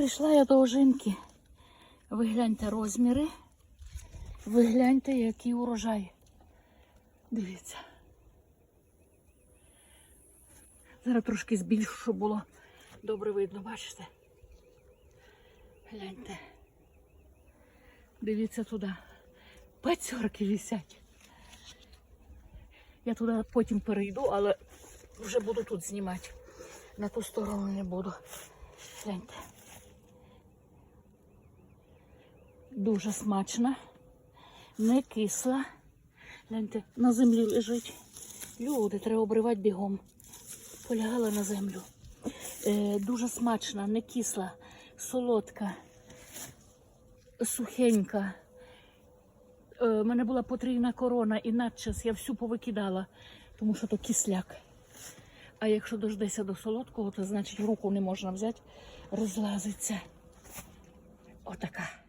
Прийшла я до ожинки. Ви гляньте розміри. Ви гляньте, який урожай. Дивіться. Зараз трошки збільшу, щоб було добре видно, бачите? Гляньте. Дивіться туди. Пацьорки висять. Я туди потім перейду, але вже буду тут знімати. На ту сторону не буду. Гляньте. Дуже смачна, не кисла. Гляньте, на землі лежить. Люди, треба обривати бігом. Полягала на землю. Е, дуже смачна, не кисла, солодка, сухенька. Е, У мене була потрійна корона, і надчас я всю повикидала, тому що то кисляк. А якщо дождеться до солодкого, то значить руку не можна взяти, розлазиться. Отака.